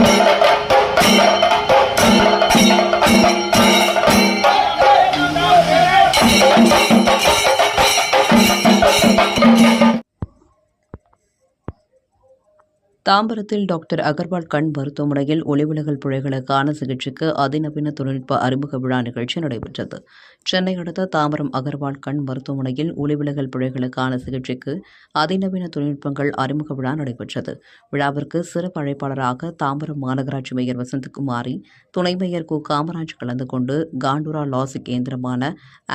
Música தாம்பரத்தில் டாக்டர் அகர்வால் கண் மருத்துவமனையில் ஒளிவிலகல் பிழைகளுக்கான சிகிச்சைக்கு அதிநவீன தொழில்நுட்ப அறிமுக விழா நிகழ்ச்சி நடைபெற்றது. சென்னை அடுத்த தாம்பரம் அகர்வால் கண் மருத்துவமனையில் ஒளிவிலகல் பிழைகளுக்கான சிகிச்சைக்கு அதிநவீன தொழில்நுட்பங்கள் அறிமுக விழா நடைபெற்றது. விழாவிற்கு சிறப்பு அழைப்பாளராக தாம்பரம் மாநகராட்சி மேயர் வசந்தகுமாரி துணை மேயர் கு. காமராஜ் கலந்து கொண்டு காண்டுரா லாசிக் இயந்திரமான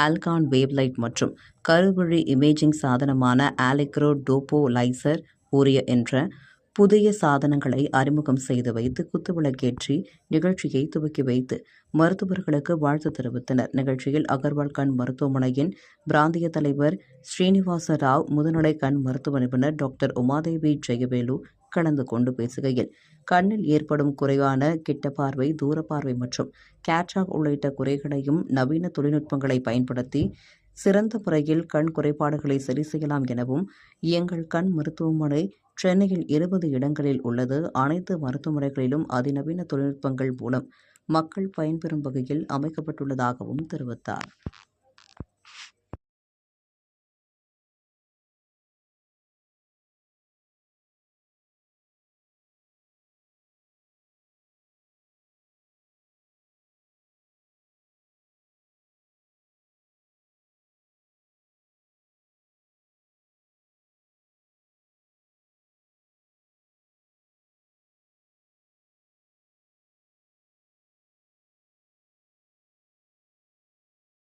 ஆல்கான் வேவ்லைட் மற்றும் கருவழி இமேஜிங் சாதனமான ஆலிக்ரோ டோபோ லைசர் ஊரிய என்ற புதிய சாதனங்களை அறிமுகம் செய்து வைத்து குத்துவிளக்கேற்றி நிகழ்ச்சியை துவக்கி வைத்து மருத்துவர்களுக்கு வாழ்த்து தெரிவித்தனர். நிகழ்ச்சியில் அகர்வால் கண் மருத்துவமனையின் பிராந்திய தலைவர் ஸ்ரீனிவாச ராவ் முதுநிலை கண் மருத்துவ நிபுணர் டாக்டர் உமாதேவி ஜெயவேலு கலந்து கொண்டு பேசுகையில் கண்ணில் ஏற்படும் குறைவான கிட்ட பார்வை தூர பார்வை மற்றும் கேட்ராக் உள்ளிட்ட குறைகளையும் நவீன தொழில்நுட்பங்களை பயன்படுத்தி சிறந்த முறையில் கண் குறைபாடுகளை சரி செய்யலாம் எனவும் எங்கள் கண் மருத்துவமனை சென்னையில் இருபது இடங்களில் உள்ளது. அனைத்து மருத்துவமனைகளிலும் அதிநவீன தொழில்நுட்பங்கள் மூலம் மக்கள் பயன்பெறும் வகையில் அமைக்கப்பட்டுள்ளதாகவும் தெரிவித்தார்.